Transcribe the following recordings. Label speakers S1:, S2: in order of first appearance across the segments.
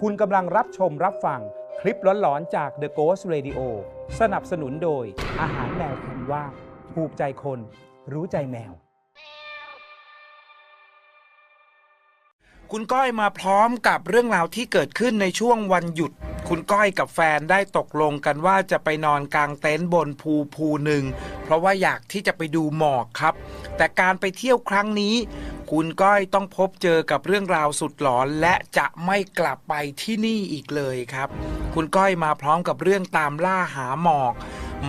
S1: คุณกำลังรับชมรับฟังคลิปหลอนๆจาก The Ghost Radio สนับสนุนโดย อาหารแมวคุณว่าถูกใจคน รู้ใจแมว
S2: คุณก้อยมาพร้อมกับเรื่องราวที่เกิดขึ้นในช่วงวันหยุด คุณก้อยกับแฟนได้ตกลงกันว่าจะไปนอนกลางเต็นท์บนภูภูหนึ่ง เพราะว่าอยากที่จะไปดูหมอกครับ แต่การไปเที่ยวครั้งนี้ คุณก้อยต้องพบเจอกับเรื่องราวสุดหลอน และจะไม่กลับไปที่นี่อีกเลยครับ คุณก้อยมาพร้อมกับเรื่องตามล่าหาหมอก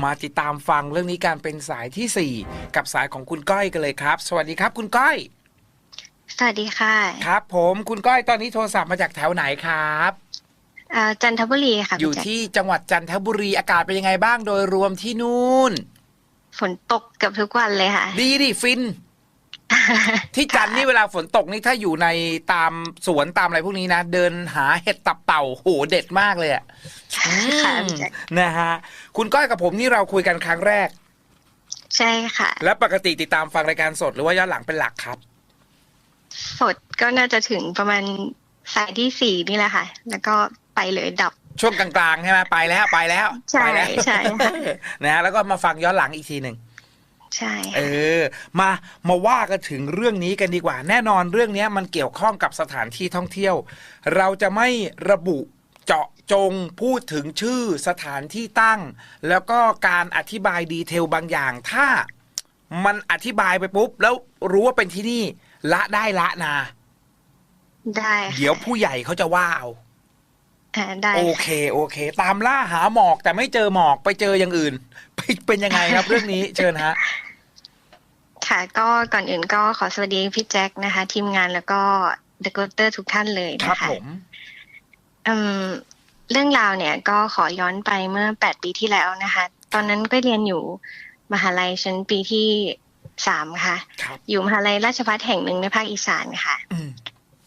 S2: มาติดตามฟังเรื่องนี้การเป็นสายทีสี่4 กับสายของคุณก้อยกันเลยครับ สวัสดีครับ คุณก้อย
S3: สวัสดีค่ะ
S2: ครับ ผมคุณก้อยตอนนี้โทรศัพท์มาจากแถวไหนครับ
S3: เอ่อ จันทบุรีค่ะ
S2: อยู่
S3: พี่แจ๊ค
S2: ที่จังหวัดจันทบุรีอากาศเป็นยังไงบ้างโดยรวมที่นู่น
S3: ฝนตกเกับทุกวันเลยค่ะ
S2: ดีดิฟิน ที่จันทร์นี่เวลาฝนตกนี่ถ้าอยู่ในตามสวนตามอะไรพวกนี้นะ เดินหาเห็ดตับเต่าโหเด็ดมากเลยอะอืม
S3: ค่ะพี่แจ๊ค
S2: นะฮะ คุณก้อยกับผมนี่เราคุยกันครั้งแรก
S3: ใช่ค่ะ
S2: และปกติติดตามฟังรายการสดหรือว่าย้อนหลังเป็นหลักครับ
S3: ฝนก็น่าจะถึงประมาณสายที่สี่นี่แหละค่ะ แล้วก็ ไปเลยดับ
S2: ช่วงกลางๆใช่ไหมไปแล้วไปแล้ว
S3: ใช่
S2: ไปแล้ว
S3: ใช่ค่ะ
S2: นะฮะแล้วก็มาฟังย้อนหลังอีกทีหนึ่ง
S3: ใช่
S2: เอ
S3: ค่ะ
S2: อมามาว่ากันถึงเรื่องนี้กันดีกว่า แน่นอนเรื่องนี้มันเกี่ยวข้องกับสถานที่ท่องเที่ยว เราจะไม่ระบุเจาะจงพูดถึงชื่อสถานที่ตั้ง แล้วก็การอธิบายดีเทลบางอย่าง ถ้ามันอธิบายไปปุ๊บ แล้วรู้ว่าเป็นที่นี่ ละได้ละนะ
S3: ได้ค่ะ
S2: เดี๋ยวผู้ใหญ่เขาจะว่าเอา
S3: อ่าได้
S2: โอ
S3: ค่ะ
S2: เคโอเค ตามล่าหาหมอกแต่ไม่เจอหมอกไปเจออย่างอื่น ไปเป็นยังไงครับเรื่องนี้เชิญฮะ
S3: ค่ะก็ก่อนอื่นก็ขอสวัสดีพี่แจ็คนะคะ ทีมงานแล้วก็เดอะกเตอร์ทุกท่านเลย
S2: ครับ
S3: นะคะ
S2: ผม
S3: อืมเรื่องราวเนี่ยก็ขอย้อนไปเมื่อแปดปีที่แล้วนะคะ ตอนนั้นก็เรียนอยู่มหาลัยชั้นปีที่สามค่ะ
S2: ครับ
S3: อยู่มหาลัยราชภัฏแห่งหนึ่งในภาคอีสานค่ะ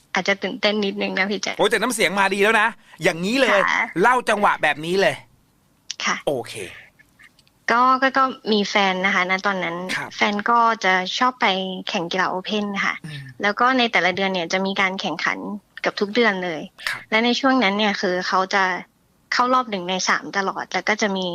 S2: อืม
S3: อาจจะตื่นเต้นนิดนึงนะพี่แจ๊ค
S2: โอ้ยแต่น้ำเสียงมาดีแล้วนะ อย่างนี้เลย
S3: ค่ะ
S2: เล่าจังหวะแบบนี้เลย
S3: ค่ะ
S2: โอเค
S3: ก็ก็ก็มีแฟนนะคะณตอนนั้น
S2: ครับ
S3: แฟนก็จะชอบไปแข่งกีฬาโอเพนค่ะ
S2: อืม
S3: แล้วก็ในแต่ละเดือนเนี่ยจะมีการแข่งขันเกับทุกเดือนเลย
S2: ครับ
S3: และในช่วงนั้นเนี่ยคือเขาจะเข้ารอบหนึ่งในสามตลอด แล้วก็จะมี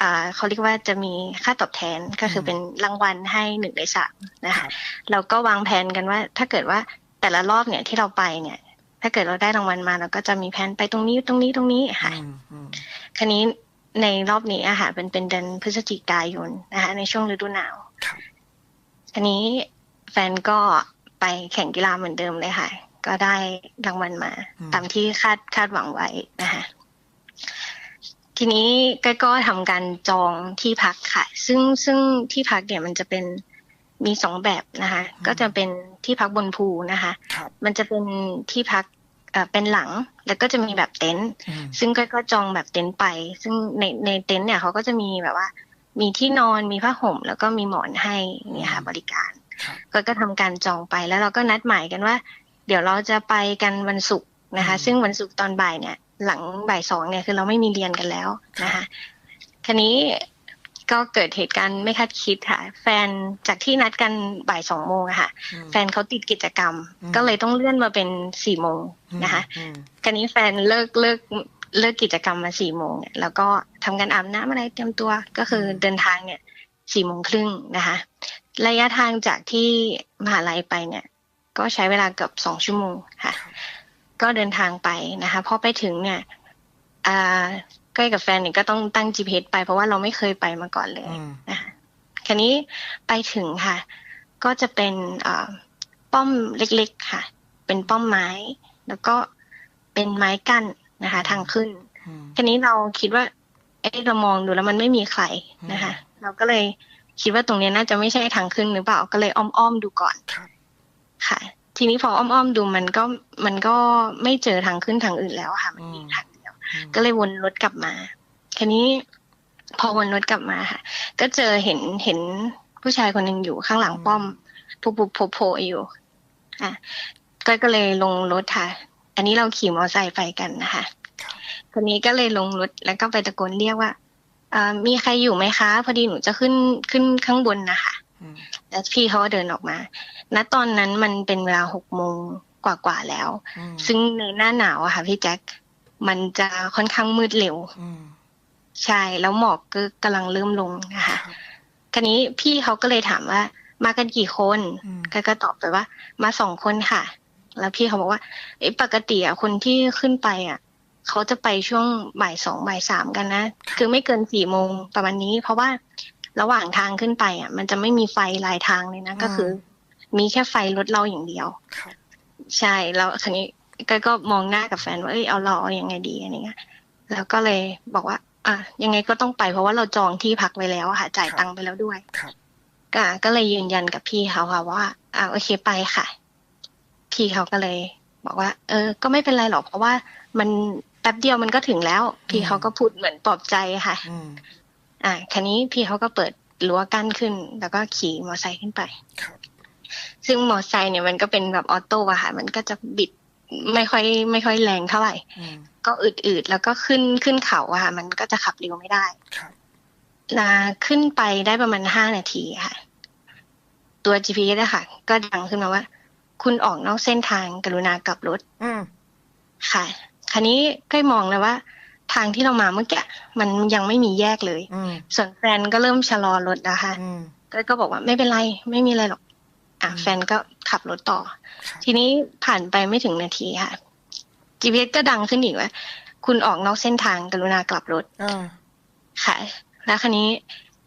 S3: อ่าเขาเรียกว่าจะมีค่าตอบแทนก็คือเป็นรางวัลให้หนึ่งในสามนะ
S2: ครั
S3: คะ
S2: บ
S3: เราก็วางแผนกันว่า ถ้าเกิดว่า แต่ละรอบเนี่ยที่เราไปเนี่ย ถ้าเกิดเราได้รางวัลมาเราก็จะมีแผนไปตรงนี้ตรงนี้ตรงนี้ค่ะ
S2: อืมอืม
S3: คันนี้ในรอบนี้อะค่ะเป็นเป็นเดือนพฤศจิกายนนะคะในช่วงฤดูหนาว
S2: ครับ
S3: คันนี้แฟนก็ไปแข่งกีฬาเหมือนเดิมเลยค่ะ ก็ได้รางวัลมา ตามที่คาดคาดหวังไว้นะคะทีนี้ก็ก็ทำการจองที่พักค่ะ ซึ่งซึ่งที่พักเนี่ยมันจะเป็น มีสองแบบนะคะ ก็จะเป็นที่พักบนภูนะคะ
S2: ครับ
S3: มันจะเป็นที่พักเอ่อเป็นหลังแล้วก็จะมีแบบเต็นท์
S2: อืม
S3: ซึ่งก็ก็จองแบบเต็นท์ไป ซึ่งในในเต็นท์เนี่ยเขาก็จะมีแบบว่า มีที่นอนมีผ้าห่ม แล้วก็มีหมอนให้เนี่ยค่ะบริการ
S2: ครับ
S3: ก็ก็ทำการจองไปแล้วเราก็นัดหมายกันว่า เดี๋ยวเราจะไปกันวันศุกร์นะคะ ซึ่งวันศุกร์ตอนบ่ายเนี่ย หลังบ่ายสองเนี่ยคือเราไม่มีเรียนกันแล้วนะคะทีนี้ ก็เกิดเหตุการณ์ไม่คาดคิดค่ะ แฟนจากที่นัดกันบ่ายสองโมงอะค่ะ
S2: อืม
S3: แฟนเขาติดกิจกรรม
S2: อืม
S3: ก็เลยต้องเลื่อนมาเป็นสี่โมงนะคะ
S2: อืม
S3: คันนี้แฟนเลิกเลิกเลิกกิจกรรมมาสี่โมงเนี่ยแล้วก็ทำการอาบน้ำอะไรเตรียมตัวก็คือเดินทางเนี่ยสี่โมงครึ่งนะคะ ระยะทางจากที่มหาลัยไปเนี่ย ก็ใช้เวลาเกือบสองชั่วโมงค่ะ
S2: ครับ
S3: ก็เดินทางไปนะคะพอไปถึงเนี่ย อ่าก้อยกับแฟนเนี่ยก็ต้องตั้ง GPS ไปเพราะว่าเราไม่เคยไปมาก่อนเลย
S2: อืม
S3: นะคะคันนี้ไปถึงค่ะ ก็จะเป็นอ่าป้อมเล็กๆค่ะ เป็นป้อมไม้ แล้วก็เป็นไม้กั้นนะคะ ทางขึ้น
S2: อืม
S3: คันนี้เราคิดว่า เอ๊ะเรามองดูแล้วมันไม่มีใครนะคะ เราก็เลยคิดว่าตรงเนี้ยน่าจะไม่ใช่ทางขึ้นหรือเปล่าก็เลยอ้อมๆดูก่อน
S2: ครับ
S3: ค่ะ ทีนี้พออ้อมๆดูมันก็มันก็ไม่เจอทางขึ้นทางอื่นแล้วอะค่ะ มันมีทางเดียว
S2: อืม
S3: ก็เลยวนรถกลับมาคันนี้พอวนรถกลับมาค่ะ ก็เจอเห็นเห็นผู้ชายคนหนึ่งอยู่ข้างหลังป้อมปุบปุบโผล่โผล่อยู่ อะก็ก็เลยลงรถค่ะ อันนี้เราขี่มอเตอร์ไซค์ไปกันนะคะ
S2: ครับ
S3: คนนี้ก็เลยลงรถแล้วก็ไปตะโกนเรียกว่าอ่ามีใครอยู่ไหมคะ พอดีหนูจะขึ้นขึ้นข้างบนนะคะ
S2: อืม
S3: แล้วพี่เขาก็เดินออกมา ณ ตอนนั้นมันเป็นเวลาหกโมงกกว่าๆแล้ว
S2: อืม
S3: ซึ่งในหน้าหนาวอะค่ะพี่แจ็ค มันจะค่อนข้างมืดเร็ว
S2: อืม
S3: ใช่แล้วหมอกก็กำลังเริ่มลงนะคะ
S2: ครับ
S3: คราวนี้พี่เขาก็เลยถามว่า มากันกี่คน
S2: อืม
S3: ก็ก็ตอบไปว่า มาสองคนค่ะ แล้วพี่เขาบอกว่าเอ้ปกติอะคนที่ขึ้นไปอะเขาจะไปช่วงบ่ายสองบ่ายสามกันนะคือไม่เกินสี่โมงประมาณนี้ เพราะว่าระหว่างทางขึ้นไปอะมันจะไม่มีไฟลายทางเลยนะก็คือ มีแค่ไฟรถเราอย่างเดียว
S2: ครับ
S3: ใช่แล้วคันนี้ ก็ก็มองหน้ากับแฟนว่าเอ้ยเอาเราเอายังไงดีอะไรเงี้ยแล้วก็เลยบอกว่า อะยังไงก็ต้องไปเพราะว่าเราจองที่พักไว้แล้วอะค่ะจ่ายตังค์ไปแล้วด้วย
S2: ครับ
S3: ก็ก็เลยยืนยันกับพี่เขาค่ะว่าอ่าโอเคไปค่ะ พี่เขาก็เลย บอกว่า เออ ก็ไม่เป็นไรหรอกเพราะว่ามันแป๊บเดียวมันก็ถึงแล้ว พี่เขาก็พูดเหมือนปลอบใจค่ะ
S2: อืม
S3: อ่าคันนี้พี่เขาก็เปิดรั้วกั้นขึ้น แล้วก็ขี่มอเตอร์ไซค์ขึ้นไป
S2: ครับ
S3: ซึ่งมอเตอร์ไซค์เนี่ยมันก็เป็นแบบออโต้อะค่ะมันก็จะบิด ไม่ค่อยไม่ค่อยแรงเท่าไหร่
S2: อืม
S3: ก็อืดๆแล้วก็ขึ้นขึ้นเขาอะค่ะ มันก็จะขับเร็วไม่ได้
S2: ครับ
S3: ลาขึ้นไปได้ประมาณห้านาทีค่ะ ตัว GPS อะค่ะ ก็ดังขึ้นมาว่า คุณออกนอกเส้นทางกรุณากลับรถ
S2: อืม
S3: ค่ะ คราวนี้ก็มองแล้วว่า ทางที่เรามาเมื่อกี้มันยังไม่มีแยกเลย
S2: อืม
S3: ส่วนแฟนก็เริ่มชะลอรถนะคะ
S2: อืม
S3: ก็ก็บอกว่าไม่เป็นไร ไม่มีอะไรหรอก อะ
S2: อืม
S3: แฟนก็ขับรถต่อ
S2: ครับ
S3: ทีนี้ผ่านไปไม่ถึงนาทีค่ะ GPS ก็ดังขึ้นอีกว่า คุณออกนอกเส้นทางกรุณากลับรถ
S2: อ่า
S3: ค่ะ แล้วคันนี้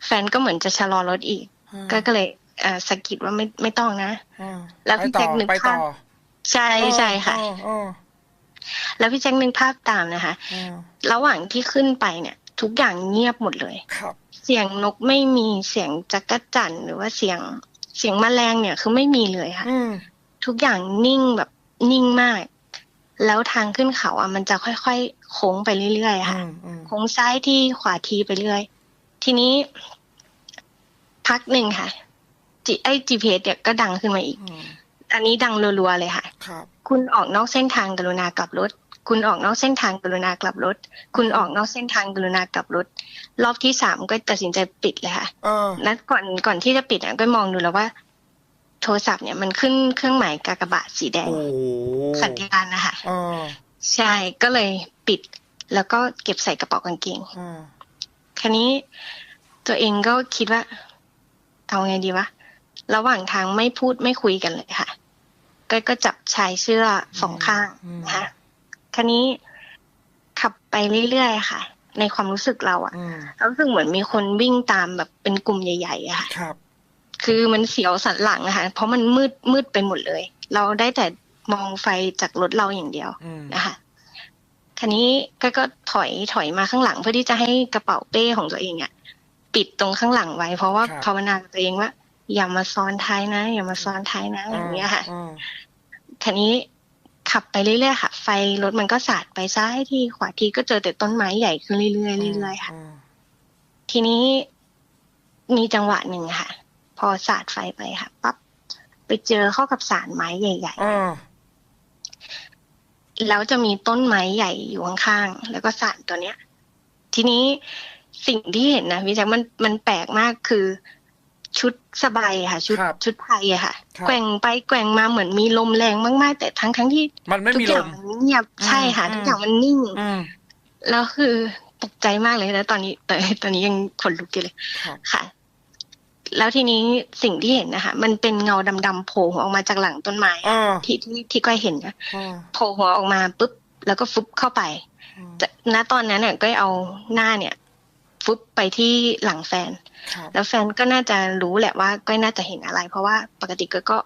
S3: แฟนก็เหมือนจะชะลอรถอีก
S2: อ่า
S3: ก็ก็เลยเอ่อสะกิดว่าไม่ไม่ต้องนะ
S2: อ่า
S3: แล้วพี่
S2: ไปต่อ
S3: แจ็คนึก
S2: ไปต่อ
S3: ภาพใช่ใช่ค่ะ
S2: อ๋ออ๋อ
S3: แล้วพี่แจ็คนึกภาพตามนะคะ
S2: อ๋อ
S3: ระหว่างที่ขึ้นไปเนี่ย ทุกอย่างเงียบหมดเลย
S2: ครับ
S3: เสียงนกไม่มีเสียงจักรจั่นหรือว่าเสียง เสียงแมลงเนี่ยคือไม่มีเลยค่ะ
S2: อืม
S3: ทุกอย่างนิ่งแบบนิ่งมาก แล้วทางขึ้นเขาอะมันจะค่อยๆโค้งไปเรื่อยๆ
S2: อื
S3: ค่ะ
S2: มอืม
S3: โค้งซ้ายที่ขวาทีไปเรื่อย ทีนี้ พักหนึ่งค่ะจีไอ GPS เนี่ยก็ดังขึ้นมาอีก
S2: อืม
S3: อันนี้ดังรัวๆเลยค่ะ
S2: ครับ
S3: คุณออกนอกเส้นทางกรุณากลับรถ คุณออกนอกเส้นทางกรุณากลับรถ คุณออกนอกเส้นทางกรุณากลับรถ รอบที่สามก็ตัดสินใจปิดเลยค่ะ
S2: เออ
S3: แล้วก่อนก่อนที่จะปิดอะก็มองดูแล้วว่า โทรศัพท์เนี่ยมันขึ้นเครื่องหมายกากบาทสีแดง
S2: โอ้โห
S3: สัญญาณนะคะ
S2: เออ
S3: ใช่ก็เลยปิด แล้วก็เก็บใส่กระเป๋ากางเกง
S2: อืม
S3: คันนี้ตัวเองก็คิดว่า เอาไงดีวะระหว่างทางไม่พูดไม่คุยกันเลยค่ะ ก็ก็จับชายเสื้อสองข้างนะคะ คันนี้ขับไปเรื่อยๆค่ะ ในความรู้สึกเราอะ
S2: อืม
S3: เรารู้สึกเหมือนมีคนวิ่งตามแบบเป็นกลุ่มใหญ่ๆอะค่ะ
S2: ครับ
S3: คือมันเสียวสันหลังอะค่ะเพราะมันมืดมืดไปหมดเลย เราได้แต่มองไฟจากรถเราอย่างเดียว
S2: อืม
S3: นะคะคันนี้ก็ก็ถอยถอยมาข้างหลังเพื่อที่จะให้กระเป๋าเป้ของตัวเองอะปิดตรงข้างหลังไว้ เพราะว่าภาวนากับตัวเองว่า อย่ามาซ้อนท้ายนะ อย่ามาซ้อนท้ายนะอย่างเงี้ยค่ะ
S2: อืม
S3: คันนี้ ขับไปเรื่อยๆค่ะ ไฟรถมันก็สาดไปซ้ายทีขวาทีก็เจอแต่ต้นไม้ใหญ่ขึ้นเรื่อยๆเรื่อยๆค่ะ
S2: อืม
S3: ทีนี้มีจังหวะหนึ่งค่ะ พอสาดไฟไปค่ะปั๊บไปเจอเข้ากับสารไม้ใหญ่
S2: อ่า
S3: ๆแล้วจะมีต้นไม้ใหญ่อยู่ข้างๆแล้วก็สารตัวเนี้ย ทีนี้สิ่งที่เห็นนะพี่แจ๊คมันมันแปลกมากคือ ชุดสบายค่ะ ชุด
S2: ครับ
S3: ชุดไทยอะค่ะ
S2: ครับ
S3: แกว่งไปแกว่งมาเหมือนมีลมแรงมากๆ แต่ทั้งทั้งๆที่
S2: มันไม่
S3: ทุก
S2: มี
S3: อ
S2: ล
S3: ย่าง
S2: ม
S3: มันเงียบใช่ค่ะ
S2: อืม
S3: ทุกอย่างมันนิ่ง
S2: อืม
S3: แล้วคือตกใจมากเลยแล้วตอนนี้ตอนตอนนี้ยังขนลุกอยู่เลย
S2: ครับ
S3: ค่ะ แล้วทีนี้สิ่งที่เห็นนะคะมันเป็นเงาดำๆโผล่หัวออกมาจากหลังต้นไม้
S2: อ่า
S3: ที่ที่ที่ก้อยเห็นนะ
S2: อ่า
S3: โผล่หัวออกมาปุ๊บแล้วก็ฟุบเข้าไป
S2: อืม
S3: จะณตอนนั้นเนี่ยก้อยเอาหน้าเนี่ย ฟุบไปที่หลังแฟน
S2: ครับ
S3: แล้วแฟนก็น่าจะรู้แหละว่าก้อยน่าจะเห็นอะไร เพราะว่าปกติก้อยก็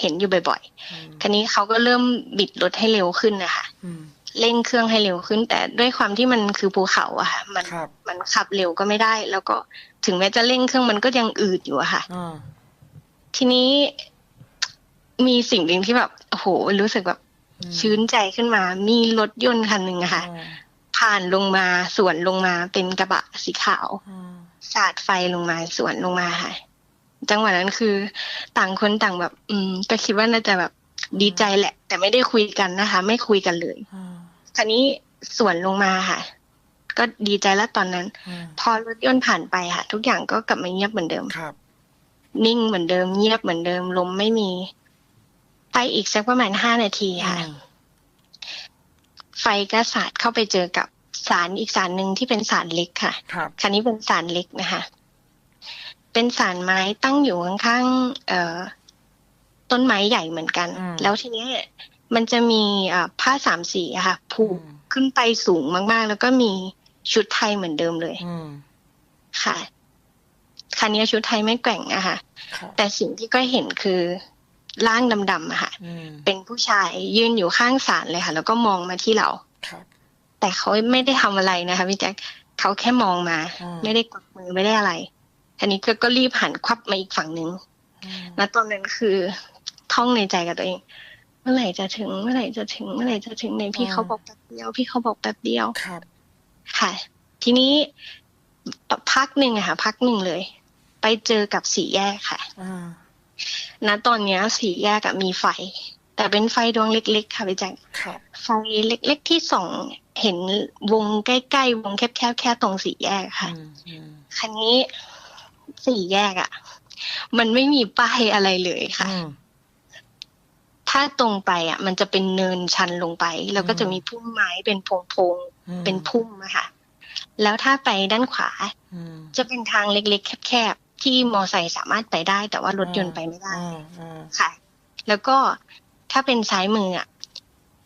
S3: เห็นอยู่บ่อย
S2: อืม
S3: ๆคันนี้เขาก็เริ่มบิดรถให้เร็วขึ้นนะคะ
S2: อืม
S3: เร่งเครื่องให้เร็วขึ้น แต่ด้วยความที่มันคือภูเขาอะค่ะ มัน
S2: ครับ
S3: มันขับเร็วก็ไม่ได้ แล้วก็ถึงแม้จะเร่งเครื่องมันก็ยังอืดอยู่อะค่ะ
S2: อ่า
S3: ทีนี้มีสิ่งหนึ่งที่แบบโอ้โหรู้สึกแบบ
S2: อืม
S3: ชื้นใจขึ้นมา มีรถยนต์คันหนึ่งอะค่ะ
S2: อ่า
S3: ผ่านลงมาสวนลงมาเป็นกระบะสีขาว
S2: อ่า
S3: สาดไฟลงมาสวนลงมาค่ะ จังหวะนั้นคือ ต่างคนต่างแบบ อืมก็คิดว่าน่าจะแบบดีใจแหละ แต่ไม่ได้คุยกันนะคะ ไม่คุยกันเลย
S2: อ่า
S3: คราวนี้สวนลงมาค่ะ ก็ดีใจแล้วตอนนั้น
S2: อ่า
S3: พอรถยนต์ผ่านไปค่ะ ทุกอย่างก็กลับมาเงียบเหมือนเดิม
S2: ครับ
S3: นิ่งเหมือนเดิม เงียบเหมือนเดิมลมไม่มีแไปอีกสักประมาณห้านาทีค่ะ ไฟก็สาดเข้าไปเจอกับสารอีกสารหนึ่งที่เป็นสารเล็กค่ะ
S2: ครับ
S3: คันนี้เป็นสารเล็กนะคะ เป็นสารไม้ตั้งอยู่ข้างๆเอ่อต้นไม้ใหญ่เหมือนกัน
S2: อืม
S3: แล้วทีเนี้ยมันจะมีเอ่อผ้าสามสีอะค่ะผูกขึ้นไปสูงมากๆ แล้วก็มีชุดไทยเหมือนเดิมเลย
S2: อืม
S3: ค่ะคันนี้ชุดไทยไม่แกว่งอะค่ะ
S2: ครับ
S3: แต่สิ่งที่ก็เห็นคือ ร่างดำๆอะค่ะ
S2: อืม
S3: เป็นผู้ชายยืนอยู่ข้างศาลเลยค่ะ แล้วก็มองมาที่เรา
S2: ครับ
S3: แต่เขาไม่ได้ทำอะไรนะคะพี่แจ๊คเขาแค่มองมา
S2: อืม
S3: ไม่ได้กดมือไม่ได้อะไรทีนี้ก็ก็รีบหันควับมาอีกฝั่งหนึ่ง
S2: อืม
S3: แล้วตอนนั้นคือท่องในใจกับตัวเอง เมื่อไหร่จะถึงเมื่อไหร่จะถึงเมื่อไหร่จะถึงในยพี่เขาบอกแป๊บเดียว พี่เขาบอกแป๊บเดียว
S2: ครับ
S3: ค่ะ ทีนี้พักหนึ่งอะค่ะ พักหนึ่งเลย ไปเจอกับสี่แยกค่ะ
S2: อ่า
S3: ณตอนเนี้ยสี่แยกอะมีไฟ แต่เป็นไฟดวงเล็ก ๆ ค่ะพี่แจ๊ค
S2: ครับ
S3: ไฟเล็ก ๆ ที่ส่องเห็นวงใกล้ ๆ วงแคบๆแค่ตรงสี่แยกค่ะ
S2: อืมอืม
S3: คันนี้สี่แยกอะ่ะ มันไม่มีป้ายอะไรเลยค่ะ
S2: อืม
S3: ถ้าตรงไปอะ่ะ มันจะเป็นเนินชันลงไป แล้วก็
S2: อืม
S3: จะมีพุ่มไม้เป็นพงพง
S2: อืม
S3: ๆเป็นพุ่มอะค่ะ แล้วถ้าไปด้านขวา
S2: อืม
S3: จะเป็นทางเล็กๆ แคบๆ ที่มอไซค์สามารถไปได้ แต่ว่ารถยนต์ไปไม่ได้
S2: อ่าอ่า
S3: ค่ะ แล้วก็ถ้าเป็นซ้ายมืออะ่ะ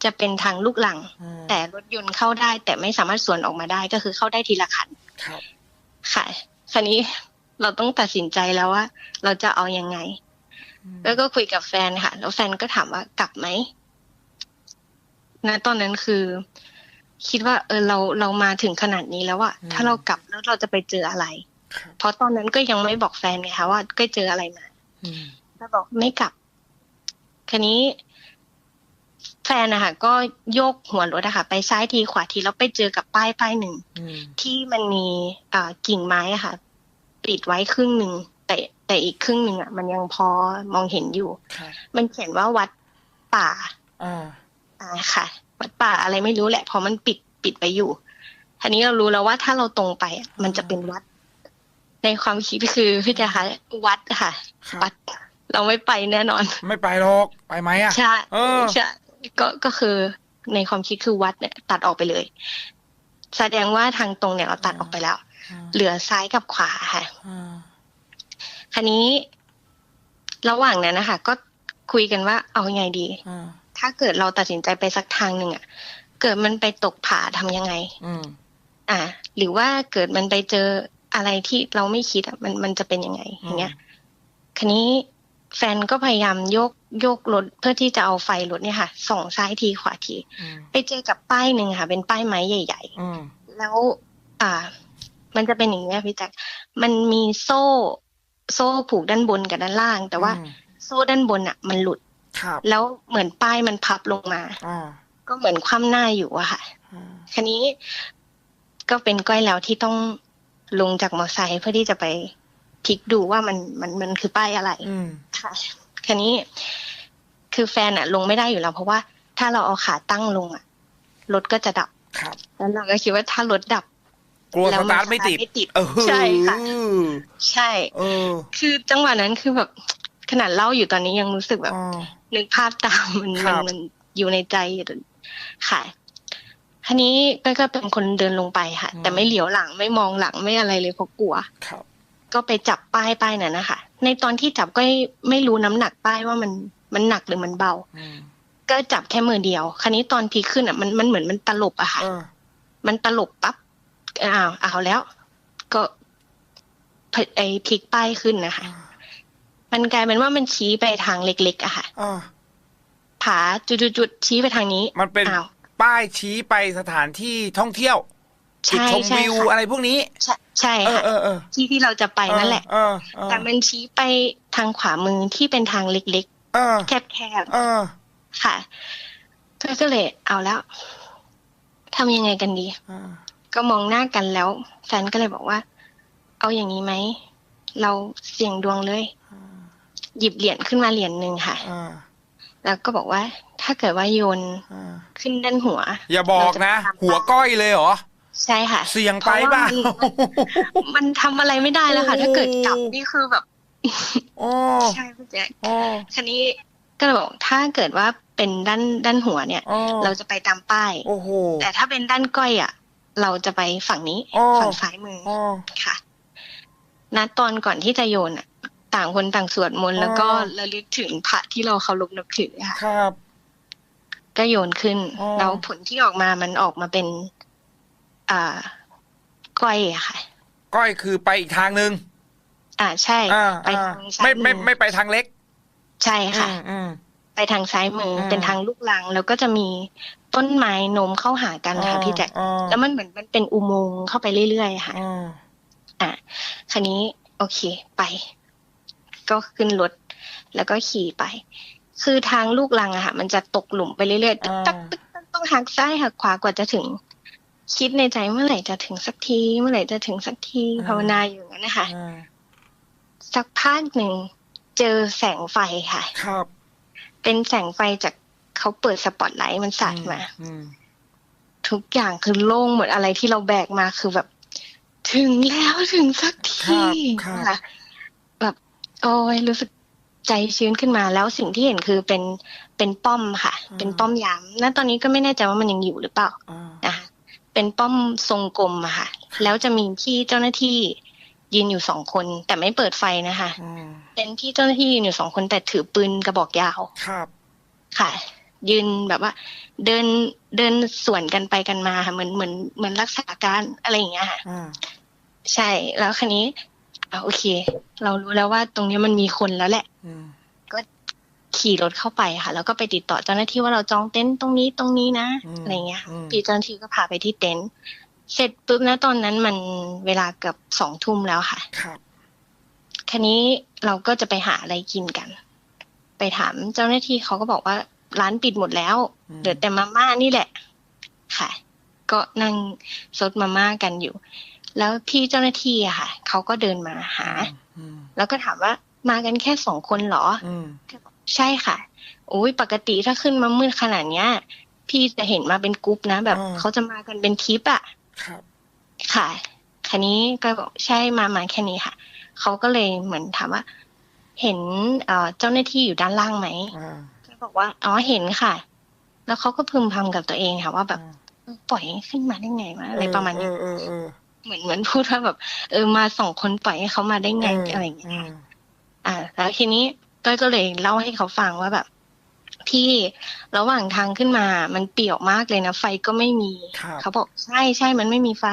S3: จะเป็นทางลูกหลัง
S2: อ่า
S3: แต่รถยนต์เข้าได้ แต่ไม่สามารถสวนออกมาได้ก็คือเข้าได้ทีละคัน
S2: ครับ
S3: ค่ะคราวนี้เราต้องตัดสินใจแล้วว่า เราจะเอายังไง
S2: อืม
S3: แล้วก็คุยกับแฟนค่ะ แล้วแฟนก็ถามว่ากลับไหมนะตอนนั้นคือ คิดว่า เออเราเรามาถึงขนาดนี้แล้วอะถ้าเรากลับแล้วเราจะไปเจออะไร
S2: ครับ
S3: เพราะตอนนั้นก็ยังไม่บอกแฟนไงคะว่าก็เจออะไรมา
S2: อืม
S3: แล้วบอกไม่กลับ คันนี้แฟนนะคะก็โยกหัวรถอะค่ะ ไปซ้ายทีขวาทีแล้วไปเจอกับป้ายป้ายหนึ่ง
S2: อืม
S3: ที่มันมีอ่ากิ่งไม้อะค่ะ ปิดไว้ครึ่งหนึ่งแต่แต่อีกครึ่งหนึ่งอะมันยังพอมองเห็นอยู่
S2: ครับ
S3: มันเขียนว่าวัดป่า
S2: อ่า
S3: อ่าค่ะ วัดป่าอะไรไม่รู้แหละเพราะมันปิดปิดไปอยู่ทีนี้เรารู้แล้วว่าถ้าเราตรงไปอะมันจะเป็นวัด ในความคิดคือพี่แจ๊คคะวัดค่ะ
S2: ครับ
S3: วัด เราไม่ไปแน่นอน
S2: ไม่ไปหรอกไปไหมอะ
S3: ใช่
S2: เออ
S3: ใช่ก็ก็คือในความคิดคือวัดเนี่ย ตัดออกไปเลย แสดงว่าทางตรงเนี่ยเราตัดออกไปแล้ว
S2: อ่า
S3: เหลือซ้ายกับขวาค่ะ
S2: อ่า
S3: คันนี้ ระหว่างนั้นนะคะก็คุยกันว่าเอาไงดี
S2: อ่า
S3: ถ้าเกิดเราตัดสินใจไปสักทางหนึ่งอะเกิดมันไปตกผาทำยังไง
S2: อืม
S3: อ่า หรือว่าเกิดมันไปเจอ อะไรที่เราไม่คิดอะมันมันจะเป็นยังไงอย่างเงี้ยคันนี้แฟนก็พยายามโยกโยกรถเพื่อที่จะเอาไฟรถเนี่ยค่ะส่องซ้ายทีขวาที
S2: อืม
S3: ไปเจอกับป้ายหนึ่งค่ะ เป็นป้ายไม้ใหญ่
S2: อืม
S3: ๆแล้ว อ่า มันจะเป็นอย่างนี้ยพี่แจ๊คมันมีโซ่ โซ่ผูกด้านบนกับด้านล่าง แต่ว่า
S2: อืม
S3: โซ่ด้านบนอะ มันหลุด
S2: ครับ
S3: แล้วเหมือนป้ายมันพับลงมา
S2: อ่า
S3: ก็เหมือนคว่ำหน้าอยู่อะค่ะ
S2: อ่า
S3: คันนี้ก็เป็นก้อยแล้วที่ต้อง ลงจากมอเตอร์ไซค์เพื่อที่จะไปพลิกดูว่ามันมันมันคือป้ายอะไร
S2: อืม
S3: ค่ะคันนี้คือแฟนอะลงไม่ได้อยู่แล้วเพราะว่าถ้าเราเอาขาตั้งลงอะรถก็จะดับ
S2: ครับ
S3: แล้วเราก็คิดว่าถ้ารถดับ
S2: กลัว
S3: แล้
S2: ส
S3: วมัน
S2: ตาร์ทไม่ติด
S3: สตาร์ทไม่ติด
S2: เออ
S3: ใช่ค่ะใช่
S2: เออ
S3: คือจังหวะนั้นคือแบบขนาดเล่าอยู่ตอนนี้ยังรู้สึกแบบ
S2: อ๋อ
S3: นึกภาพตามมัน
S2: ครั
S3: มัน
S2: บ
S3: มันอยู่ในใจอยู่ค่ะ คันนี้ก็ก็เป็นคนเดินลงไปค่ะ แต่ไม่เหลียวหลังไม่มองหลังไม่อะไรเลยเพราะกลัว
S2: ครับ
S3: ก็ไปจับป้ายป้ายนั้นนะคะในตอนที่จับก็ไม่รู้น้ำหนักป้ายว่ามันมันหนักหรือมันเบา
S2: อืม
S3: ก็จับแค่มือเดียว คันนี้ตอนพลิกขึ้นอะมันมันเหมือนมันตลบอะค่ะ
S2: เออ
S3: มันตลบปั๊บอ้าวเอาแล้ว ก็พไอพลิกป้ายขึ้นนะคะมันกลายเป็นว่ามันชี้ไปทางเล็กๆอะค่ะ
S2: อ่า
S3: ผาจุดๆๆชี้ไปทางนี้
S2: มันเป็น
S3: อ้าว
S2: ป้ายชี้ไปสถานที่ท่องเที่ยวจุด
S3: ใช่
S2: ชม
S3: ใช่
S2: วิว
S3: ค่ะ
S2: อะไรพวกนี้
S3: ใช่ใช่
S2: เออ
S3: ค่ะ
S2: เออเออ
S3: ที่ที่เราจะไปนั่นแหละ
S2: เออเออ
S3: แต่มันชี้ไปทางขวามือที่เป็นทางเล็ก
S2: เออ
S3: ๆแคบ
S2: เออ
S3: ๆค่ะก็ก็เลยเอาแล้วทำยังไงกันดี
S2: เออ
S3: ก็มองหน้ากันแล้ว แฟนก็เลยบอกว่า เอาอย่างนี้ไหม เราเสี่ยงดวงเลย หยิบเหรียญขึ้นมาเหรียญหนึ่งค่ะ
S2: เออ
S3: แล้วก็บอกว่า ถ้าเกิดว่าโยน
S2: เออ
S3: ขึ้นด้านหัว
S2: อย่าบอกนะ
S3: เราจะไปทำ
S2: หัวก้อยเลยเหรอ
S3: ใช่ค่ะ
S2: เสี่ยงไปเปล่า
S3: เพราะว่ามันมันทำอะไรไม่ได้แล้วค่ะ ถ้าเกิดกลับนี่คือแบบ
S2: โอ้
S3: ใช่พี่แจ๊ค
S2: โอ้
S3: คันนี้ก็เลยบอกถ้าเกิดว่าเป็นด้านด้านหัวเนี่ย
S2: อ๋อ
S3: เราจะไปตามป้าย
S2: โอ้โห
S3: แต่ถ้าเป็นด้านก้อยอะ เราจะไปฝั่งนี้
S2: อ๋อ
S3: ฝั่งซ้ายมืออ
S2: อ๋อ
S3: ค่ะณตอนก่อนที่จะโยนอะ ต่างคนต่างสวดมนต์
S2: อ๋อ
S3: แล้วก็ระลึกถึงพระที่เราเคารพนับถือค่ะ
S2: ครับ
S3: ก็โยนขึ้น
S2: อ๋อ
S3: แล้วผลที่ออกมามันออกมาเป็น อ่า ก้อยอะค่ะ
S2: ก้อยคือไปอีกทางหนึ่ง
S3: อ่าใช่
S2: อ่า
S3: ไป
S2: อ่า
S3: ทางซ้า
S2: ไม่
S3: ย
S2: ไม่
S3: มือ
S2: ไม่ไปทางเล็ก
S3: ใช่ค่ะ
S2: อืมอืม
S3: ไปทางซ้ายมืออ
S2: ม
S3: เป็นทางลูกลัง แล้วก็จะมีต้นไม้โน้มเข้าหากันค่ะพี่แจ็ค
S2: อ๋อ
S3: แล้วมันเหมือนมันเป็นอุโมงค์เข้าไปเรื่อยๆค่ะ
S2: อ๋อ
S3: อะคันนี้ โอเค ไป ก็ขึ้นรถแล้วก็ขี่ไป คือทางลูกลังอะค่ะ มันจะตกหลุมไปเรื่อยๆตึกตักตึกตักต้องหักซ้ายหักขวากว่าจะถึง คิดในใจเมื่อไหร่จะถึงสักที เมื่อไหร่จะถึงสักทีภาวนาอยู่อย่างนั้นนะคะ
S2: อ่า
S3: สักพักหนึ่งเจอแสงไฟค่ะ
S2: ครับ
S3: เป็นแสงไฟจากเขาเปิดสปอตไลท์มันสาดมา
S2: อืม
S3: ทุกอย่างคือโล่งหมดอะไรที่เราแบกมาคือแบบ ถึงแล้วถึงสักที
S2: ครับครับ
S3: ค่ะแบบ โอ้ยรู้สึกใจชื้นขึ้นมาแล้วสิ่งที่เห็นคือเป็นเป็นป้อมค่ะ เป็นป้อมยามณตอนนี้ก็ไม่แน่ใจว่ามันยังอยู่หรือเปล่า
S2: อ่า
S3: นะคะเป็นป้อมทรงกลมอะค่ะ แล้วจะมีที่เจ้าหน้าที่ยืนอยู่สองคน แต่ไม่เปิดไฟนะคะ
S2: อืม
S3: เป็นที่เจ้าหน้าที่ยืนอยู่สองคนแต่ถือปืนกระบอกยาว
S2: ครับ
S3: ค่ะ ยืนแบบว่า เดินเดินสวนกันไปกันมาค่ะเหมือนเหมือนเหมือนรักษาการอะไรอย่างเงี้ยค่ะ
S2: อ่า
S3: ใช่แล้วคันนี้ อะโอเค เรารู้แล้วว่าตรงเนี้ยมันมีคนแล้วแหละ
S2: อืม
S3: ขี่รถเข้าไปค่ะ แล้วก็ไปติดต่อเจ้าหน้าที่ว่าเราจองเต็นท์ตรงนี้ตรงนี้นะ
S2: อืม
S3: อะไรเงี้ย
S2: อืม
S3: พี่เจ้าหน้าที่ก็พาไปที่เต็นท์เสร็จปุ๊บนะตอนนั้นมันเวลาเกือบสองทุ่มแล้วค่ะ
S2: ครับ
S3: คันนี้เราก็จะไปหาอะไรกินกัน ไปถามเจ้าหน้าที่เขาก็บอกว่าร้านปิดหมดแล้ว
S2: อืม
S3: เหลือแต่มาม่านี่แหละ ค่ะ ก็นั่งซดมาม่ากันอยู่ แล้วพี่เจ้าหน้าที่อะค่ะเขาก็เดินมาหา
S2: อืม
S3: แล้วก็ถามว่ามากันแค่สองคนเหรอ
S2: อืม
S3: ใช่ค่ะโอ้ยปกติถ้าขึ้นมามืดขนาดเนี้ย พี่จะเห็นมาเป็นกรุ๊ปนะ แบบ
S2: อ่า
S3: เขาจะมากันเป็นทริปอะ
S2: ครับ
S3: ค่ะคันนี้ก็บอกใช่มามาแค่นี้ค่ะเขาก็เลยเหมือนถามว่า เห็นเอ่อเจ้าหน้าที่อยู่ด้านล่างไหม
S2: อ่า
S3: ก็บอกว่าอ๋อเห็นค่ะ แล้วเขาก็พึมพำกับตัวเองค่ะว่าแบบ
S2: อ่า
S3: เออปล่อยให้ขึ้นมาได้ไงวะอะไรประมาณ
S2: เอ
S3: นี้
S2: อ เออเออ
S3: เหมือนเหมือนพูดว่าแบบ เออมาสองคนปล่อยให้เขามาได้ไงอะไรอย่างเงี้ย
S2: อืม
S3: อ่าแล้วทีนี้ก้อยก็เลยเล่าให้เขาฟังว่าแบบพี่ระหว่างทางขึ้นมา มันเปี่ยวมากเลยนะไฟก็ไม่มี
S2: ครับ
S3: เขาบอกใช่ใช่มันไม่มีไฟ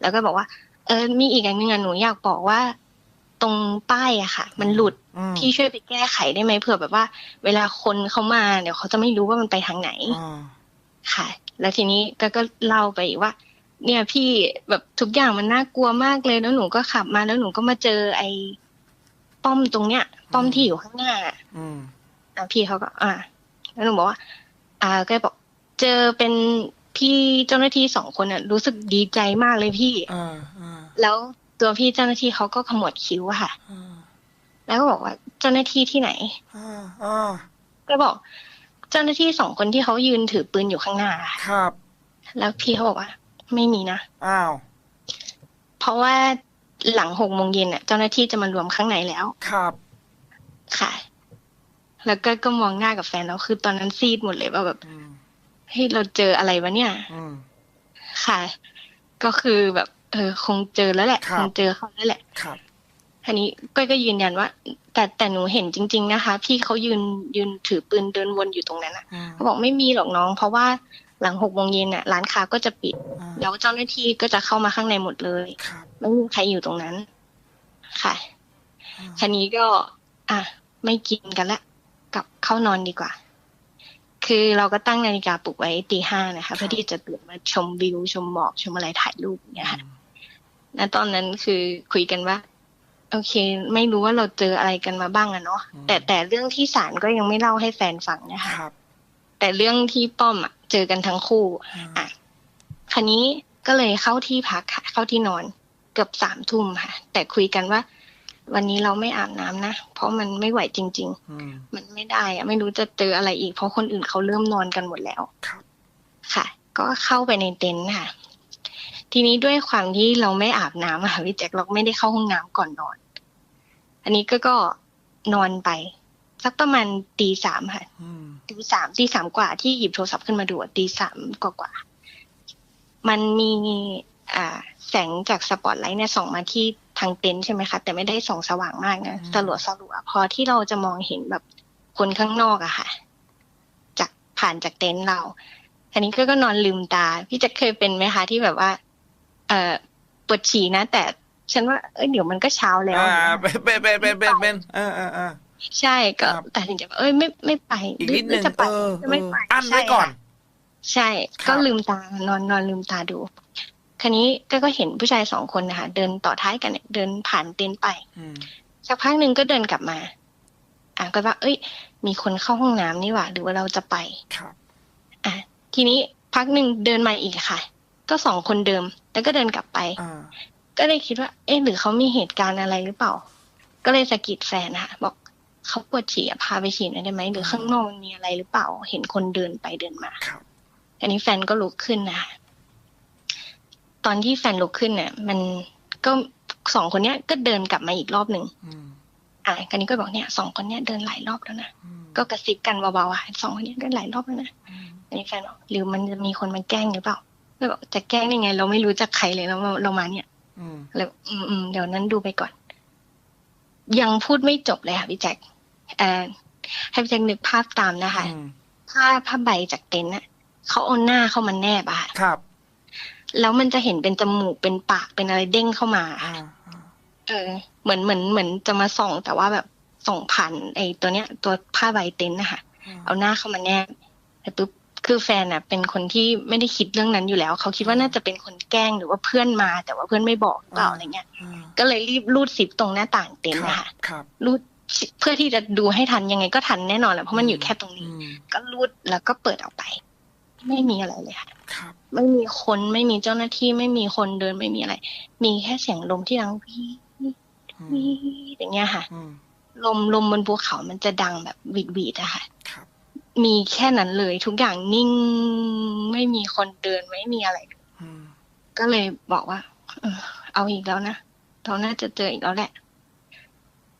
S3: แล้วก็บอกว่า เออ มีอีกอย่างหนึ่งอะหนูอยากบอกว่า ตรงป้ายอะค่ะ มันหลุด
S2: อืม
S3: พี่ช่วยไปแก้ไขได้ไหมเผื่อแบบว่า เวลาคนเขามาเดี๋ยวเขาจะไม่รู้ว่ามันไปทางไหน
S2: อ่า
S3: ค่ะ แล้วทีนี้ก็ก็เล่าไปอีกว่า เนี่ยพี่แบบทุกอย่างมันน่ากลัวมากเลยแล้วหนูก็ขับมาแล้วหนูก็มาเจอไอ้ป้อมตรงเนี้ย ป้อมที่อยู่ข้างหน้าอะ
S2: อืม
S3: อะพี่เขาก็ อ่า แล้วหนูบอกว่า อ่าก็บอก เจอเป็นพี่เจ้าหน้าที่สองคนอะ รู้สึกดีใจมากเลยพี่
S2: อ่าอ่า
S3: แล้วตัวพี่เจ้าหน้าที่เขาก็ขมวดคิ้วอะค่ะ
S2: อ่า
S3: แล้วก็บอกว่าเจ้าหน้าที่ที่ไหน
S2: อ่าอ่า
S3: ก็บอก เจ้าหน้าที่สองคนที่เขายืนถือปืนอยู่ข้างหน้าค่ะ
S2: ครับ
S3: แล้วพี่เขาบอกว่า ไม่มีนะ
S2: อ้าว
S3: เพราะว่าหลังหกโมงเย็นน่ะ เจ้าหน้าที่จะมารวมข้างในแล้ว
S2: ครับ
S3: ค่ะ แล้วก็ก็มองหน้ากับแฟนแล้วคือตอนนั้นซีดหมดเลยว่าแบบ
S2: อืม
S3: เฮ้ยเราเจออะไรวะเนี่ย
S2: อืม
S3: ค่ะ ก็คือแบบ เออ คงเจอแล้วแหละ
S2: ครับ
S3: คงเจอเขาแล้วแหละ
S2: ครับ
S3: ทีนี้ก้อยก็ยืนยันว่า แต่แต่หนูเห็นจริง ๆ นะคะ พี่เขายืนยืนถือปืนเดินวนอยู่ตรงนั้นนะ
S2: อืม
S3: เขาบอกไม่มีหรอกน้อง เพราะว่า หลังหกโมงเย็นน่ะร้านค้าก็จะปิด
S2: อ่า
S3: แล้วเจ้าหน้าที่ก็จะเข้ามาข้างในหมดเลย
S2: ครับ
S3: ไม่มีใครอยู่ตรงนั้น ค่ะ
S2: อ่า
S3: คันนี้ก็ อะ ไม่กินกันละกลับเข้านอนดีกว่า คือเราก็ตั้งนาฬิกาปลุกไว้ตีห้านะคะเพื่อที่จะตื่นมาชมวิวชมหมอกชมอะไรถ่ายรูปอย่างเนี่ยค่ะณตอนนั้นคือคุยกันว่าโอเค ไม่รู้ว่าเราเจออะไรกันมาบ้างอะเนาะแต่แต่เรื่องที่ศาลก็ยังไม่เล่าให้แฟนฟังนะคะ
S2: ครับ
S3: แต่เรื่องที่ป้อมอะเจอกันทั้งคู่
S2: อ่า
S3: อะคันนี้ก็เลยเข้าที่พักค่ะ เข้าที่นอนเกือบสามทุ่มค่ะ แต่คุยกันว่า วันนี้เราไม่อาบน้ำนะเพราะมันไม่ไหวจริง
S2: อืม
S3: ๆมันไม่ได้อะไม่รู้จะเจออะไรอีก เพราะคนอื่นเขาเริ่มนอนกันหมดแล้ว
S2: ครับ
S3: ค่ะ ก็เข้าไปในเต็นท์ค่ะ ทีนี้ด้วยความที่เราไม่อาบน้ำอะค่ะพี่แจ็คเราไม่ได้เข้าห้องน้ำก่อนนอน อันนี้ก็ก็นอนไป สักประมาณตีสามค่ะ
S2: อืม
S3: ตีสามตีสามกว่าที่หยิบโทรศัพท์ขึ้นมาดูอะตีสามกว่ากว่าๆมันมีอ่า แสงจากสปอตไลท์เนี่ยส่องมาที่ทางเต็นท์ใช่ไหมคะ แต่ไม่ได้ส่องสว่างมากนะสลัวสลัวๆพอที่เราจะมองเห็นแบบคนข้างนอกอะค่ะ จากผ่านจากเต็นท์เราอันนี้ก็ก็นอนลืมตา พี่จะเคยเป็นไหมคะที่แบบว่า เอ่อปวดฉี่นะแต่ฉันว่าเอ้ยเดี๋ยวมันก็เช้าแล้ว
S2: อ่าเป็นเป็นเป็นเป็นเป็นเป็นเออเออเออ
S3: ใช่ก็
S2: ครับ
S3: แต่ถึงจะเอ้ยไม่ไม่ไป
S2: อีกนิด
S3: หรื
S2: นึง
S3: จะไป
S2: เออ
S3: จะไม่
S2: เออ
S3: ไป
S2: อั้นไว้ก่อน
S3: ใช่
S2: ครับ
S3: ก็ลืมตานอนนอนลืมตาดูคันนี้ก็ก็เห็นผู้ชายสองคนนะคะเดินต่อท้ายกันเนี่ยเดินผ่านเต็นท์ไป
S2: อืม
S3: สักพักหนึ่งก็เดินกลับมา อะก็ว่า เอ้ย มีคนเข้าห้องน้ำนี่หว่า หรือว่าเราจะไป
S2: ครับ
S3: อะทีนี้พักหนึ่งเดินมาอีกค่ะ ก็สองคนเดิม แล้วก็เดินกลับไป
S2: อ่า
S3: ก็เลยคิดว่า เอ๊ะหรือเขามีเหตุการณ์อะไรหรือเปล่า ก็เลยสะกิดแฟนค่ะบอก เขาปวดฉี่อะพาไปฉี่หน่อยได้ไหมหรือข้างนอกมันมีอะไรหรือเปล่า เห็นคนเดินไปเดินมา
S2: ครับ
S3: อันนี้แฟนก็ลุกขึ้นนะคะตอนที่แฟนลุกขึ้นเนี่ยมันก็สองคนเนี้ยก็เดินกลับมาอีกรอบหนึ่ง
S2: อืม
S3: อะคันนี้ก็บอกเนี่ยสองคนเนี้ยเดินหลายรอบแล้วนะ
S2: อืม
S3: ก็กระซิบกันเบาๆอะสองคนเนี้ยเดินหลายรอบแล้วนะ
S2: อืม
S3: อันนี้แฟนบอกหรือมันจะมีคนมาแกล้งหรือเปล่าก็บอกจะแกล้งได้ไง เราไม่รู้จักใครเลยเราเรามาเนี่ย
S2: อืม
S3: เลยอืมอืมเดี๋ยวนั้นดูไปก่อน ยังพูดไม่จบเลยค่ะพี่แจ็ค เอ่อให้พี่แจ็คนึกภาพตามนะคะ
S2: อืม
S3: ผ้าผ้าใบจากเต็นท์น่ะเขาเอาหน้าเข้ามาแนบอะค่ะ
S2: ครับ
S3: แล้วมันจะเห็นเป็นจมูกเป็นปากเป็นอะไรเด้งเข้ามา
S2: อ่าอ่า
S3: เออ เหมือนเหมือนเหมือนจะมาส่อง แต่ว่าแบบส่องผ่านไอ้ตัวเนี้ย ตัวผ้าใบเต็นท์นะคะเอาหน้าเข้ามาแนบแต่ปุ๊บคือแฟนอะ เป็นคนที่ไม่ได้คิดเรื่องนั้นอยู่แล้ว เขาคิดว่าน่าจะเป็นคนแกล้งหรือว่าเพื่อนมา แต่ว่าเพื่อนไม่บอกหรือเปล่าอะไรเงี้ย
S2: อ่า
S3: ก็เลยรีบรูดซิปตรงหน้าต่างเต็นท์
S2: ครับ
S3: นะคะ
S2: ครับ
S3: รูด เพื่อที่จะดูให้ทันยังไงก็ทันแน่นอนแหละเพราะมันอยู่แค่ตรง
S2: อื
S3: นี้
S2: ม
S3: ก็รูดแล้วก็เปิดออกไป ไม่มีอะไรเลยค่ะ
S2: ครับ
S3: ไม่มีคนไม่มีเจ้าหน้าที่ไม่มีคนเดินไม่มีอะไร มีแค่เสียงลมที่ดังวี
S2: อืม
S3: วีอย่างเงี้ยค่ะ
S2: อืม
S3: ลมลมบนภูเขามันจะดังแบบวีดวีดอะค่ะ
S2: ครับ
S3: มีแค่นั้นเลย ทุกอย่างนิ่งไม่มีคนเดินไม่มีอะไร
S2: อืม
S3: ก็เลยบอกว่า เออเอาอีกแล้วนะเราน่าจะเจออีกแล้วแหละ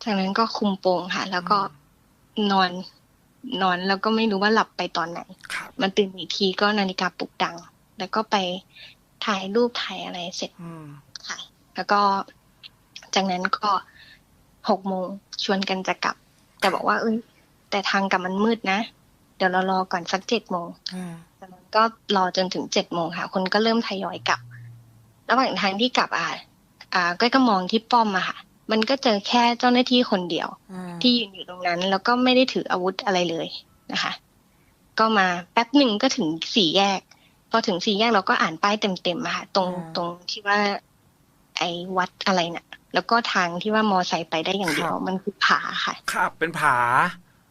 S3: จากนั้นก็คุมโปงค่ะ แล้วก็นอน นอนแล้วก็ไม่รู้ว่าหลับไปตอนไหน
S2: ครับ
S3: มันตื่นอีกทีก็นาฬิกาปลุกดัง แล้วก็ไปถ่ายรูปถ่ายอะไรเสร็จ
S2: อืม
S3: ค่ะ แล้วก็จากนั้นก็หกโมงชวนกันจะกลับ แต่บอกว่าเอ้ยแต่ทางกลับมันมืดนะ เดี๋ยวเรารอก่อนสักเจ็ดโมง
S2: อ่า
S3: จากนั้นก็รอจนถึงเจ็ดโมงค่ะ คนก็เริ่มทยอยกลับ ระหว่างทางที่กลับอะอ่าก็ก็มองที่ป้อมอะค่ะ มันก็เจอแค่เจ้าหน้าที่คนเดียว
S2: อ่า
S3: ที่ยืนอยู่ตรงนั้น แล้วก็ไม่ได้ถืออาวุธอะไรเลยนะคะ ก็มาแป๊บหนึ่งก็ถึงสี่แยก พอถึงสี่แยกเราก็อ่านป้ายเต็มๆอะค่ะ ตรงตรงที่ว่า ไอ้วัดอะไรน่ะ แล้วก็ทางที่ว่ามอไซค์ไปได้อย่างเดียวมันคือผาค่ะ
S2: ครับ เป็นผา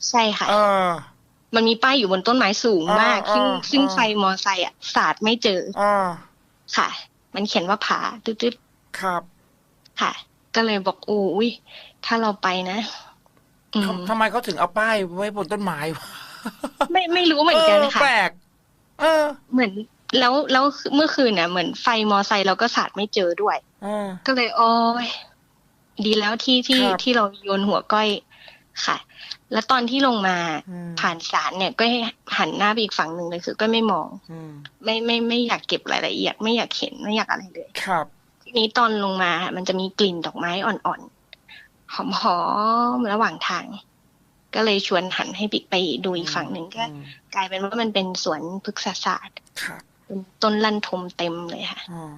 S3: ใช่ค่ะ
S2: เออ
S3: มันมีป้ายอยู่บนต้นไม้สูงมาก
S2: อ่า
S3: ซึ่ง
S2: อ่า
S3: ซึ่ง
S2: อ่า
S3: ไฟมอไซค์อะสาดไม่เจอ
S2: อ่า
S3: ค่ะ มันเขียนว่าผาตึ๊ด
S2: ครับ
S3: ๆค่ะ ก็เลยบอกโอ้ยถ้าเราไปนะอืม
S2: ทำทำไมเขาถึงเอาป้ายไว้บนต้นไม้วะ
S3: ไม่ไม่รู้เหมือนกัน
S2: เออ
S3: ค่ะ
S2: แปลกเออ
S3: เหมือนแล้วแล้วเมื่อคืนน่ะ เหมือนไฟมอไซค์เราก็สาดไม่เจอด้วย
S2: อ่า
S3: ก็เลยโอ้ยดีแล้วที่ที่
S2: ครับ
S3: ที่เราโยนหัวก้อยค่ะ แล้วตอนที่ลงมา
S2: อืม
S3: ผ่านศาลเนี่ย ก็ให้หันหน้าไปอีกฝั่งหนึ่งเลยคือก็ไม่มอง
S2: อืม
S3: ไม่ไม่ไม่อยากเก็บรายละเอียด ไม่อยากเห็นไม่อยากอะไรเลย
S2: ครับ
S3: ทีนี้ตอนลงมา มันจะมีกลิ่นดอกไม้อ่อนๆหอมๆระหว่างทาง ก็เลยชวนหันให้ปิกไปดูอีกฝั่งหนึ่งก็
S2: อืม
S3: กลายเป็นว่ามันเป็นสวนพฤกษศาสตร์
S2: ครับ
S3: เป็นต้นลั่นทมเต็มเลยค่ะ
S2: อ่า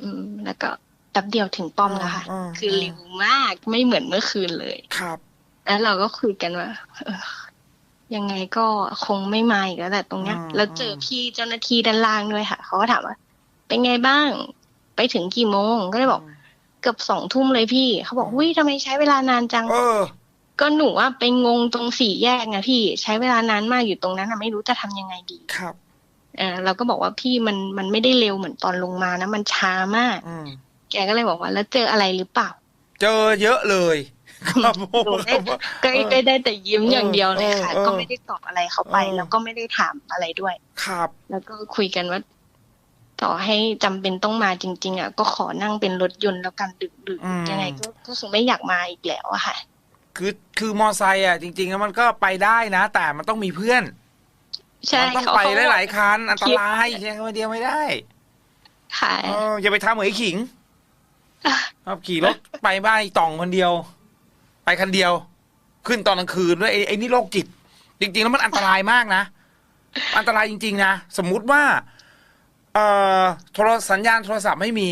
S3: อืม แล้วก็แป๊บเดียวถึงป้อมแล้วค่ะ
S2: อ่า
S3: คือเร็วมากไม่เหมือนเมื่อคืนเลย
S2: ครับ
S3: แล้วเราก็คุยกันว่าเออยังไงก็คงไม่มาอีกแล้วแหละตรงเนี้ย
S2: อืม
S3: แล้วเจอพี่เจ้าหน้าที่ด้านล่างด้วยค่ะ เขาก็ถามว่า เป็นไงบ้าง ไปถึงกี่โมงก็เลยบอก เกือบสองทุ่มเลยพี่เขาบอกหุ้ยทำไมใช้เวลานานจัง
S2: เออ
S3: ก็หนูว่าไปงงตรงสี่แยกไงพี่ใช้เวลานานมากอยู่ตรงนั้นอะไม่รู้จะทำยังไงดี
S2: ครับ
S3: เออเราก็บอกว่าพี่มันมันไม่ได้เร็วเหมือนตอนลงมานะมันช้ามาก
S2: อืม
S3: แกก็เลยบอกว่า แล้วเจออะไรหรือเปล่า
S2: เจอเยอะเลยครับผม
S3: หนูได้ก็ก็ได้แต่ยิ้มอย่างเดียวเลยค่ะ
S2: เออเออ
S3: ก็ไม่ได้ตอบอะไรเขาไป
S2: เออ
S3: แล้วก็ไม่ได้ถามอะไรด้วย
S2: ครับ
S3: แล้วก็คุยกันว่า ต่อให้จำเป็นต้องมาจริง ๆอะก็ขอนั่งเป็นรถยนต์แล้วกันดึก
S2: อืม
S3: ๆยังไงก็ก็คงไม่อยากมาอีกแล้วอะค่ะ
S2: คือคือมอไซค์อะจริงๆแล้วมันก็ไปได้นะ แต่มันต้องมีเพื่อน
S3: ใช่
S2: มันต้อง
S3: เขา
S2: ไป
S3: เขา
S2: หลายๆคันอันตราย
S3: คิด
S2: ใช่คนเดียวไม่ได้
S3: ค่ะ
S2: เอออย่าไปทำเหมือนไอ้ขิงชอบขี่รถไปบ้านไอ้ต่องคนเดียว ไปคันเดียว ขึ้นตอนกลางคืนด้วยไอ้ไอ้นี่โรคจิต จริง ๆ แล้วมันอันตรายมากนะ อันตรายจริง ๆ นะ สมมุติว่า เอ่อโทรสัญญาณโทรศัพท์ไม่มี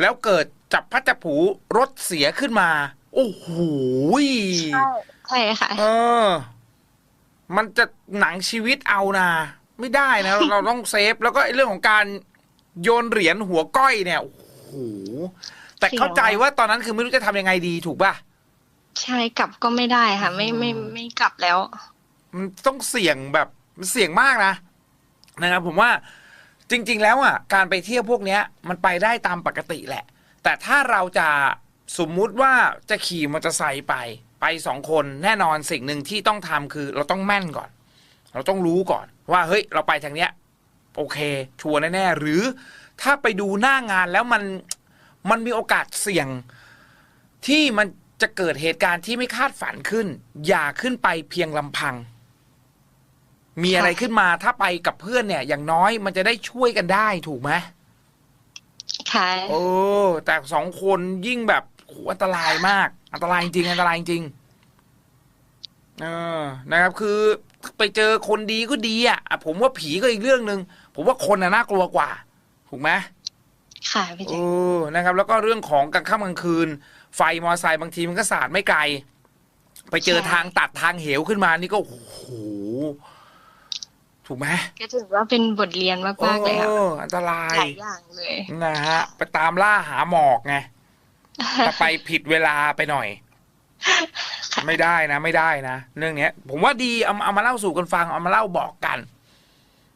S2: แล้วเกิดจับพัดจับผูรถเสียขึ้นมา โอ้โห
S3: ใช่ค่ะ
S2: เออ มันจะหนังชีวิตเอานะไม่ได้นะ เราต้องเซฟ แล้วก็ไอ้เรื่องของการโยนเหรียญหัวก้อยเนี่ย โอ้โห แต่เข้าใจว่าตอนนั้นคือไม่รู้จะทำยังไงดีถูกป่ะ
S3: ใช่กลับก็ไม่ได้ค่ะ ไม่ไม่ไม่กลับแล้ว
S2: มันต้องเสี่ยงแบบมันเสี่ยงมากนะนะครับผมว่า จริง ๆ แล้วอะการไปเที่ยวพวกเนี้ยมันไปได้ตามปกติแหละ แต่ถ้าเราจะสมมุติว่าจะขี่มอเตอร์ไซค์ไปไปสองคนแน่นอนสิ่งหนึ่งที่ต้องทำคือเราต้องแม่นก่อน เราต้องรู้ก่อน ว่าเฮ้ยเราไปทางเนี้ย โอเค ชัวร์แน่ๆหรือถ้าไปดูหน้างานแล้วมันมันมีโอกาสเสี่ยงที่มันจะเกิดเหตุการณ์ที่ไม่คาดฝันขึ้น อย่าขึ้นไปเพียงลำพัง มีอะไรขึ้นมาถ้าไปกับเพื่อนเนี่ย อย่างน้อยมันจะได้ช่วยกันได้ถูกไหม
S3: ค่ะ
S2: เออแต่สองคนยิ่งแบบโหอันตรายมาก อันตรายจริงอันตรายจริงเออนะครับ คือไปเจอคนดีก็ดีอะอะผมว่าผีก็อีกเรื่องหนึ่งผมว่าคนน่ะน่ากลัวกว่า ถูกไหม
S3: ค่ะพี่
S2: เอ
S3: แจ๊ค
S2: อนะครับ แล้วก็เรื่องของกลางค่ำกลางคืน ไฟมอไซค์บางทีมันก็สาดไม่ไกล ไปเจอทางตัดทางเหวขึ้นมานี่ก็โอ้โห ถูกไหม
S3: ก็ถือว่าเป็นบทเรียนมากๆเลยค่ะ
S2: อออันตราย
S3: หลายอย่างเลย
S2: นะฮะ ไปตามล่าหาหมอกไงแต่ไปผิดเวลาไปหน่อย ไม่ได้นะ ไม่ได้นะเรื่องเนี้ย ผมว่าดีเอาเอามาเล่าสู่กันฟังเอามาเล่าบอกกัน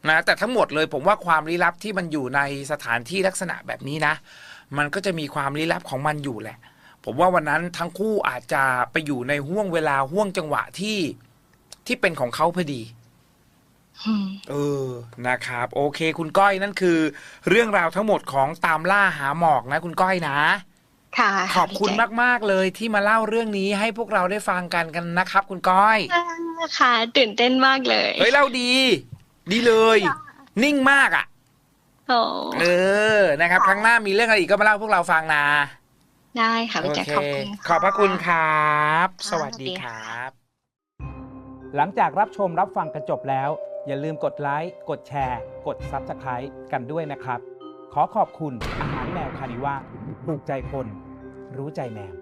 S2: นะแต่ทั้งหมดเลยผมว่าความลี้ลับที่มันอยู่ในสถานที่ลักษณะแบบนี้นะ มันก็จะมีความลี้ลับของมันอยู่แหละ ผมว่าวันนั้นทั้งคู่อาจจะไปอยู่ในห่วงเวลาห่วงจังหวะที่ที่เป็นของเขาพอดี
S3: อืม
S2: เออ นะครับ โอเค คุณก้อยนั่นคือ เรื่องราวทั้งหมดของตามล่าหาหมอกนะ คุณก้อยนะ
S3: ค่ะ
S2: ขอบคุณ
S3: พี่แจ๊
S2: มากๆเลยที่มาเล่าเรื่องนี้ให้พวกเราได้ฟังกันกันนะครับ คุณก้อย
S3: ค่ะตื่นเต้นมากเลย
S2: เฮ้ยเล่าดี ดีเลย นิ่งมากอะ
S3: โอ้
S2: เออ นะครับ ครั้งหน้ามีเรื่องอะไรอีกก็มาเล่าให้พวกเราฟังนะ
S3: ได้ค่ะ
S2: โอ
S3: พี่แจ๊ค
S2: เค
S3: ขอบคุณ
S2: ขอบพระคุณครับ
S3: ค่ะ
S2: สวัสดี
S3: สวัสดี
S2: ค
S3: ค่ะ
S2: รับ
S1: หลังจากรับชมรับฟังกันจบแล้ว อย่าลืมกดไลค์ กดแชร์ กด Subscribe กันด้วยนะครับ ขอขอบคุณอาหารแมวคานิว่าถูกใจคน รู้ใจแมว